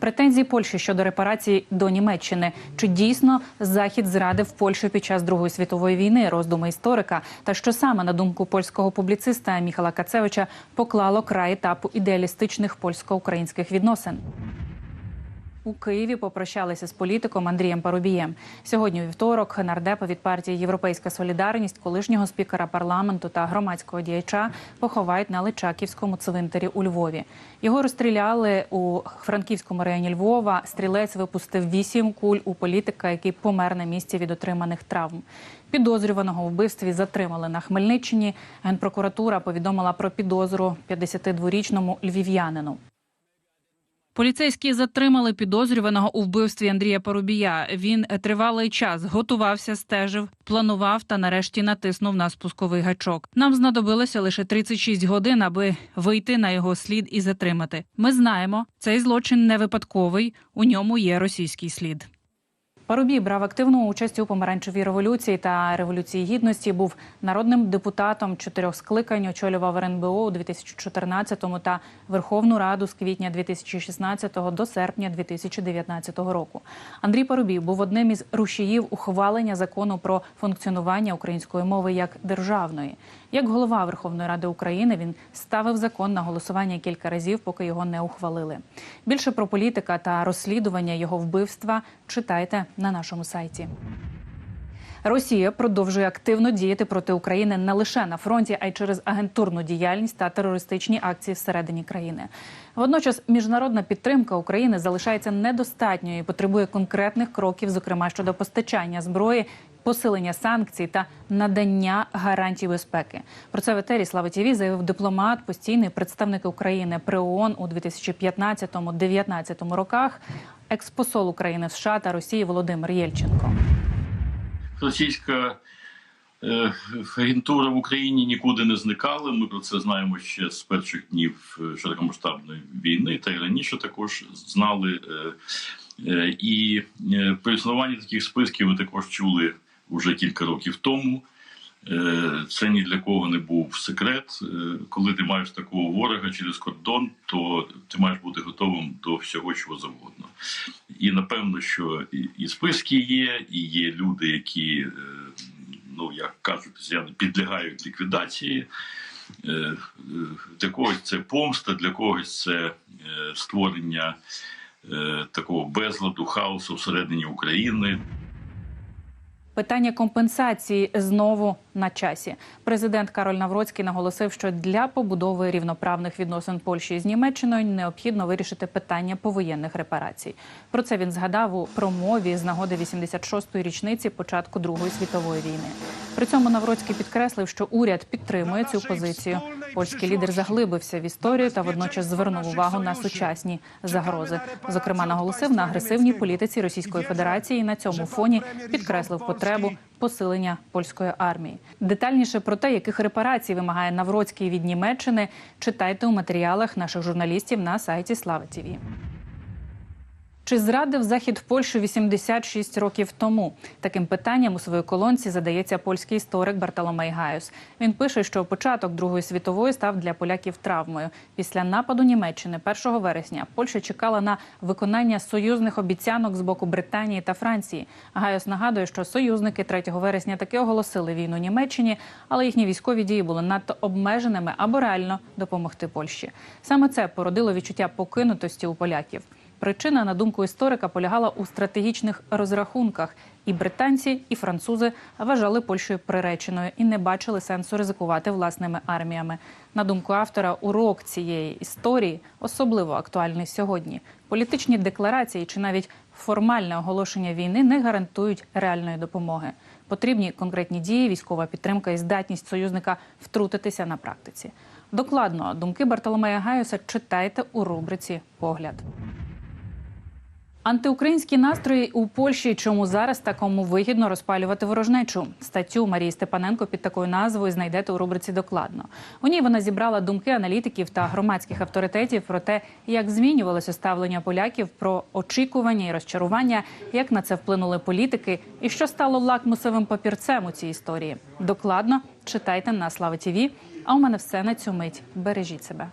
Претензії Польщі щодо репарації до Німеччини. Чи дійсно Захід зрадив Польщу під час Другої світової війни? Роздуми історика. Та що саме на думку польського публіциста Міхала Кацевича поклало край етапу ідеалістичних польсько-українських відносин? У Києві попрощалися з політиком Андрієм Парубієм. Сьогодні у вівторок нардепа від партії Європейська Солідарність, колишнього спікера парламенту та громадського діяча поховають на Личаківському цвинтарі у Львові. Його розстріляли у Франківському районі Львова. Стрілець випустив вісім куль у політика, який помер на місці від отриманих травм. Підозрюваного у вбивстві затримали на Хмельниччині. Генпрокуратура повідомила про підозру 52-річному львів'янину. Поліцейські затримали підозрюваного у вбивстві Андрія Порубія. Він тривалий час готувався, стежив, планував та нарешті натиснув на спусковий гачок. Нам знадобилося лише 36 годин, аби вийти на його слід і затримати. Ми знаємо, цей злочин не випадковий. У ньому є російський слід. Парубій брав активну участь у помаранчевій революції та революції гідності. Був народним депутатом чотирьох скликань, очолював РНБО у 2014-му та Верховну Раду з квітня 2016 до серпня 2019 року. Андрій Парубій був одним із рушіїв ухвалення закону про функціонування української мови як державної. Як голова Верховної Ради України він ставив закон на голосування кілька разів, поки його не ухвалили. Більше про політика та розслідування його вбивства читайте на нашому сайті. Росія продовжує активно діяти проти України не лише на фронті, а й через агентурну діяльність та терористичні акції всередині країни. Водночас міжнародна підтримка України залишається недостатньою і потребує конкретних кроків, зокрема щодо постачання зброї. Посилення санкцій та надання гарантій безпеки про це в етері Слава ТІВІ заявив дипломат, постійний представник України при ООН у 2015-2019 роках, експосол України в США та Росії Володимир Єльченко. Російська е, агентура в Україні нікуди не зникала. Ми про це знаємо ще з перших днів е, широкомасштабної війни, та й раніше також знали. Е, і про існування таких списків ви також чули вже кілька років тому. Е, Це ні для кого не був секрет. Е, Коли ти маєш такого ворога через кордон, то ти маєш бути готовим до всього, чого завгодно. І напевно, що і- списки є, і є люди, які, е, ну як кажуть, підлягають ліквідації. Для когось це помста, для когось це створення такого безладу, хаосу всередині України. Питання компенсації знову на часі. Президент Кароль Навроцький наголосив, що для побудови рівноправних відносин Польщі з Німеччиною необхідно вирішити питання повоєнних репарацій. Про це він згадав у промові з нагоди 86-ї річниці початку Другої світової війни. При цьому Навроцький підкреслив, що уряд підтримує цю позицію. Польський лідер заглибився в історію та водночас звернув увагу на сучасні загрози. Зокрема, наголосив на агресивній політиці Російської Федерації і на цьому фоні підкреслив потребу посилення польської армії. Детальніше про те, яких репарацій вимагає Навроцький від Німеччини, читайте у матеріалах наших журналістів на сайті Слава ТІВІ. Чи зрадив захід Польщу 86 років тому? Таким питанням у своїй колонці задається польський історик Бартоломей Гаюс. Він пише, що початок Другої світової став для поляків травмою. Після нападу Німеччини 1 вересня Польща чекала на виконання союзних обіцянок з боку Британії та Франції. Гаюс нагадує, що союзники 3 вересня таки оголосили війну Німеччині, але їхні військові дії були надто обмеженими, аби реально допомогти Польщі. Саме це породило відчуття покинутості у поляків. Причина, на думку історика, полягала у стратегічних розрахунках. І британці, і французи вважали Польщею приреченою і не бачили сенсу ризикувати власними арміями. На думку автора, урок цієї історії особливо актуальний сьогодні. Політичні декларації чи навіть формальне оголошення війни не гарантують реальної допомоги. Потрібні конкретні дії, військова підтримка і здатність союзника втрутитися на практиці. Докладно думки Бартоломея Гаюса читайте у рубриці Погляд. Антиукраїнські настрої у Польщі. Чому зараз такому вигідно розпалювати ворожнечу? Статтю Марії Степаненко під такою назвою знайдете у рубриці докладно. У ній вона зібрала думки аналітиків та громадських авторитетів про те, як змінювалося ставлення поляків про очікування і розчарування, як на це вплинули політики, і що стало лакмусовим папірцем у цій історії. Докладно читайте на Слава ТІВІ. А у мене все на цю мить. Бережіть себе.